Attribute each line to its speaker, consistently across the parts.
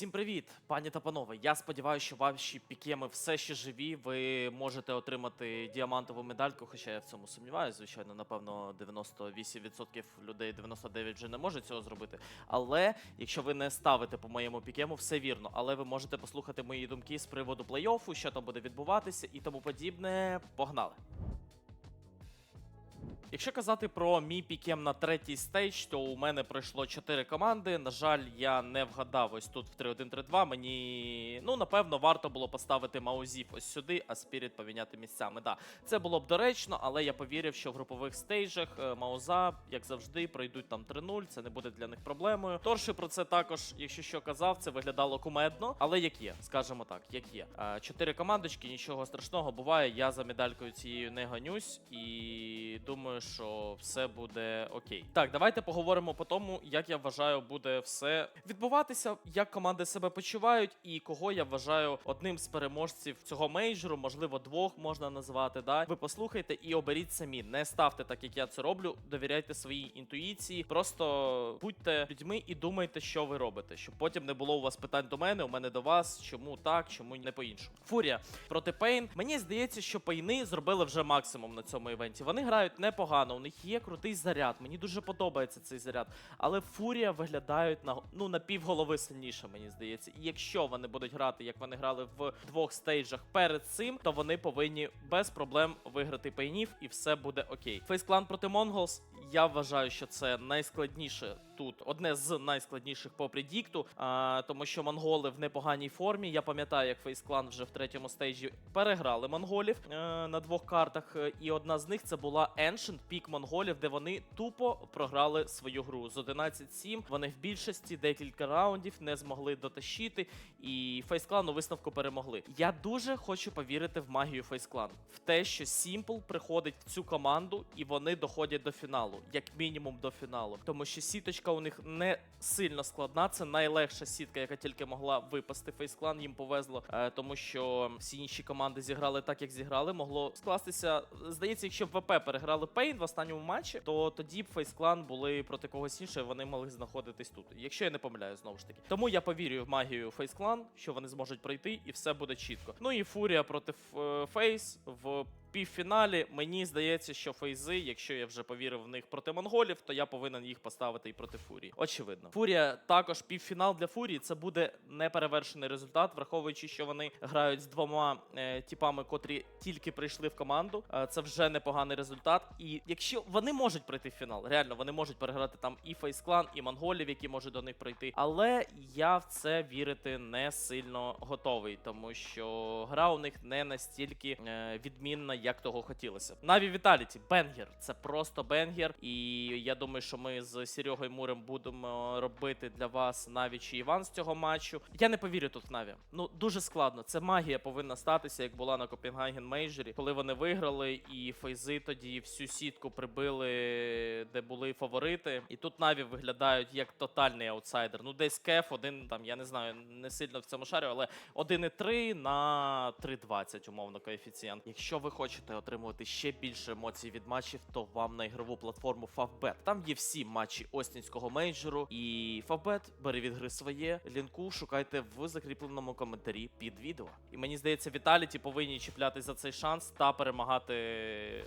Speaker 1: Всім привіт, пані та панове. Я сподіваюся, що ваші пікеми все ще живі. Ви можете отримати діамантову медальку, хоча я в цьому сумніваюся. Звичайно, напевно, 98% людей 99 вже не можуть цього зробити. Але якщо ви не ставите по моєму пікему, все вірно. Але ви можете послухати мої думки з приводу плей-оффу, що там буде відбуватися і тому подібне. Погнали! Якщо казати про мій пікем на третій стейдж, то у мене пройшло 4 команди. На жаль, я не вгадав ось тут в 3-1-3-2. Мені, ну, напевно, варто було поставити Маузів ось сюди, а Спіріт поміняти місцями. Да, це було б доречно, але я повірив, що в групових стейджах е, Мауза, як завжди, пройдуть там 3-0, це не буде для них проблемою. Торши про це також, якщо що казав, це виглядало кумедно, але як є, скажімо так, як є. Е, Чотири командочки, нічого страшного буває. Я за медалькою цією не ганюсь і думаю, що все буде окей. Так, давайте поговоримо по тому, як я вважаю, буде все відбуватися, як команди себе почувають, і кого я вважаю одним з переможців цього мейджору, можливо, двох можна назвати. Да, ви послухайте і оберіть самі. Не ставте так, як я це роблю. Довіряйте своїй інтуїції. Просто будьте людьми і думайте, що ви робите, щоб потім не було у вас питань до мене, у мене до вас, чому так, чому не по-іншому. Фурія проти Пейн. Мені здається, що пейни зробили вже максимум на цьому івенті. Вони грають непогано, у них є крутий заряд. Мені дуже подобається цей заряд. Але Фурія виглядають на ну на півголови сильніше, мені здається. І якщо вони будуть грати, як вони грали в двох стейджах перед цим, то вони повинні без проблем виграти пейнів, і все буде окей. Фейсклан проти Монголс. Я вважаю, що це найскладніше тут, одне з найскладніших по предікту, а, тому що монголи в непоганій формі. Я пам'ятаю, як Фейсклан вже в третьому стейджі переграли монголів е, на двох картах. е, І одна з них це була Ancient пік монголів, де вони тупо програли свою гру з 11-7. Вони в більшості декілька раундів не змогли дотащити, і Фейсклан у висновку перемогли. Я дуже хочу повірити в магію Фейсклан, в те, що Сімпл приходить в цю команду і вони доходять до фіналу, як мінімум до фіналу. Тому що сіточка у них не сильно складна. Це найлегша сітка, яка тільки могла випасти Фейсклан. Їм повезло, е, тому що всі інші команди зіграли так, як зіграли. Могло скластися. Здається, якщо б ВП переграли Пейн в останньому матчі, то тоді б Фейсклан були проти когось іншого, вони могли знаходитись тут. Якщо я не помиляю, знову ж таки. Тому я повірю в магію Фейсклан, що вони зможуть пройти, і все буде чітко. Ну і Фурія проти Фейс в півфіналі. Мені здається, що фейзи, якщо я вже повірив в них проти монголів, то я повинен їх поставити і проти фурії. Очевидно. Фурія також півфінал для фурії. Це буде неперевершений результат, враховуючи, що вони грають з двома е, типами, котрі тільки прийшли в команду. Е, це вже непоганий результат. І якщо вони можуть пройти в фінал, реально вони можуть переграти там і фейсклан, і монголів, які можуть до них пройти. Але я в це вірити не сильно готовий, тому що гра у них не настільки е, відмінна, як того хотілося. Наві Віталіті, Бенгер. Це просто Бенгер. І я думаю, що ми з Серегою Мурем будемо робити для вас Наві чи Іван з цього матчу. Я не повірю тут в Наві. Ну дуже складно. Це магія повинна статися, як була на Копенгаген Мейджорі, коли вони виграли, і фейзи тоді всю сітку прибили, де були фаворити. І тут Наві виглядають як тотальний аутсайдер. Ну, десь кеф, один там, я не знаю, не сильно в цьому шарю, але 1,3 на 3,20, умовно, коефіцієнт. Якщо ви хочете отримувати ще більше емоцій від матчів, то вам на ігрову платформу Favbet. Там є всі матчі Остінського мейджору. І Favbet бере від гри своє. Лінку шукайте в закріпленому коментарі під відео. І мені здається, Віталіті повинні чіплятись за цей шанс та перемагати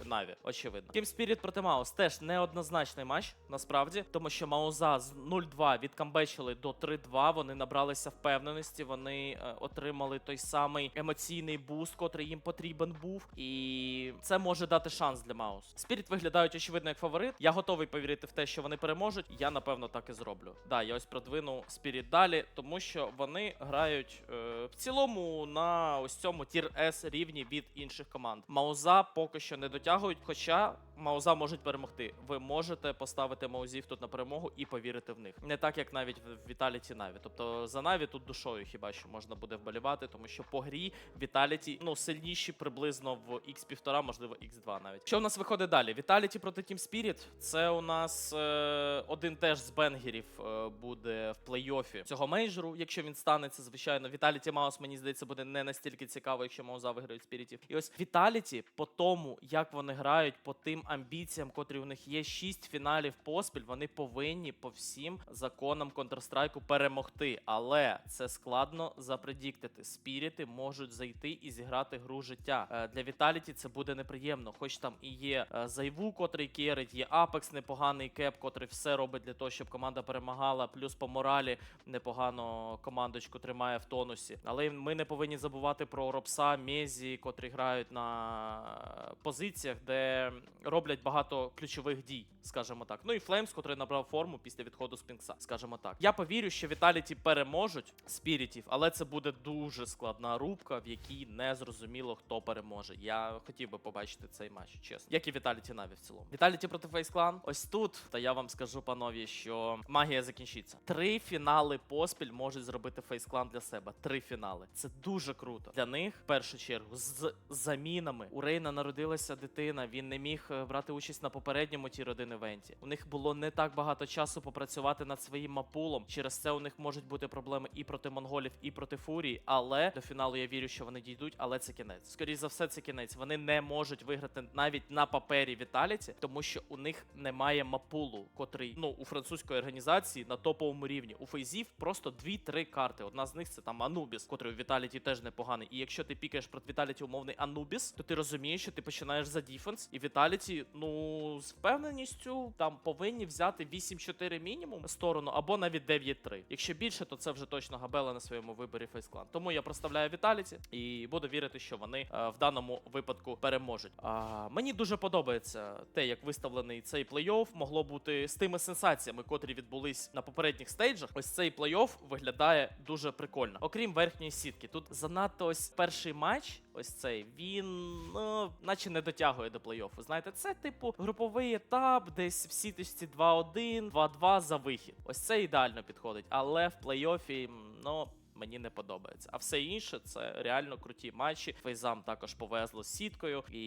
Speaker 1: Наві. Очевидно. Team Spirit проти Маус теж неоднозначний матч, насправді, тому що Мауза з 0-2 відкамбечили до 3-2. Вони набралися впевненості. Вони е, отримали той самий емоційний буст, котрий їм потрібен був. І це може дати шанс для Маус. Спіріт виглядають очевидно як фаворит. Я готовий повірити в те, що вони переможуть. Я напевно так і зроблю. Да, я ось продвину Спіріт далі, тому що вони грають е, в цілому на ось цьому тір С рівні від інших команд. Мауза поки що не дотягують, хоча Мауза можуть перемогти. Ви можете поставити Маузів тут на перемогу і повірити в них. Не так, як навіть в Віталіті Наві. Тобто за Наві тут душою хіба що можна буде вболівати, тому що по грі Віталіті ну сильніші приблизно в X1,5, можливо, X2 навіть. Що у нас виходить далі? Віталіті проти Team Spirit. Це у нас е, один теж з бенгерів е, буде в плей-офі цього мейджору. Якщо він станеться, звичайно, Віталіті Маус, мені здається, буде не настільки цікаво, якщо Мауза виграють спірітів. І ось Віталіті по тому, як вони грають, по тим амбіціям, котрі у них є 6 фіналів поспіль, вони повинні по всім законам Counter-Strike перемогти. Але це складно запредіктити. Спіріти можуть зайти і зіграти гру життя. Е, Для Віталіті це буде неприємно. Хоч там і є е, Зайву, котрий керить, є Апекс, непоганий кеп, котрий все робить для того, щоб команда перемагала. Плюс по моралі непогано командочку тримає в тонусі. Але ми не повинні забувати про Робса, Мезі, котрі грають на позиціях, де роблять багато ключових дій, скажімо так. Ну і Флеймс, котрий набрав форму після відходу з Пінкса, скажімо так. Я повірю, що Віталіті переможуть спірітів, але це буде дуже складна рубка, в якій не зрозуміло, хто переможе. Я хотів би побачити цей матч, чесно. Як і Віталіті Наві в цілому. Віталіті проти Фейсклан. Ось тут, та я вам скажу, панові, що магія закінчиться. Три фінали поспіль можуть зробити Фейсклан для себе. Три фінали. Це дуже круто. Для них, в першу чергу, з замінами. У Рейна народилася дитина. Він не міг е, брати участь на попередньому тір 1 івенті. У них було не так багато часу попрацювати над своїм мапулом. Через це у них можуть бути проблеми і проти монголів, і проти фурії. Але до фіналу я вірю, що вони дійдуть. Але це кінець. Скоріше за все, це кінець. Вони не можуть виграти навіть на папері Віталіті, тому що у них немає мапулу, котрий ну у французької організації на топовому рівні. У фейзів просто 2-3 карти. Одна з них це там Анубіс, котрий у Віталіті теж непоганий. І якщо ти пікаєш проти Віталіті умовний Анубіс, то ти розумієш, що ти починаєш за діфенс, і Віталіті, ну з впевненістю там повинні взяти 8-4 мінімум сторону або навіть 9-3. Якщо більше, то це вже точно габела на своєму виборі фейсклан. Тому я проставляю Віталіті і буду вірити, що вони е, в даному випадку переможуть. А, мені дуже подобається те, як виставлений цей плей-офф. Могло бути з тими сенсаціями, котрі відбулись на попередніх стейджах. Ось цей плей-офф виглядає дуже прикольно. Окрім верхньої сітки, тут занадто ось перший матч. Ось цей він ну, наче не дотягує до плей-оффу. Знаєте, це типу груповий етап, десь в сіточці 2-1, 2-2 за вихід. Ось це ідеально підходить. Але в плей-оффі, ну. Мені не подобається. А все інше це реально круті матчі. Фейзам також повезло з сіткою. І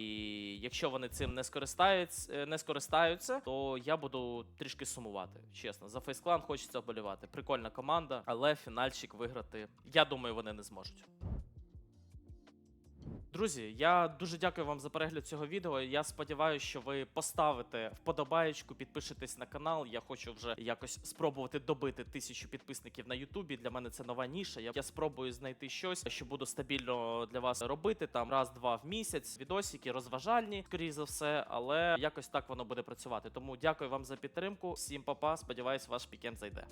Speaker 1: якщо вони цим не скористаються, е, не скористаються, то я буду трішки сумувати. Чесно, за фейсклан хочеться вболівати. Прикольна команда, але фінальчик виграти. Я думаю, вони не зможуть. Друзі, я дуже дякую вам за перегляд цього відео. Я сподіваюся, що ви поставите вподобаєчку, підпишетесь на канал. Я хочу вже якось спробувати добити тисячу підписників на Ютубі. Для мене це нова ніша. Я, я спробую знайти щось, що буду стабільно для вас робити. Там раз-два в місяць. Відосики розважальні, скоріш за все, але якось так воно буде працювати. Тому дякую вам за підтримку. Всім па-па. Сподіваюсь, ваш пікент зайде.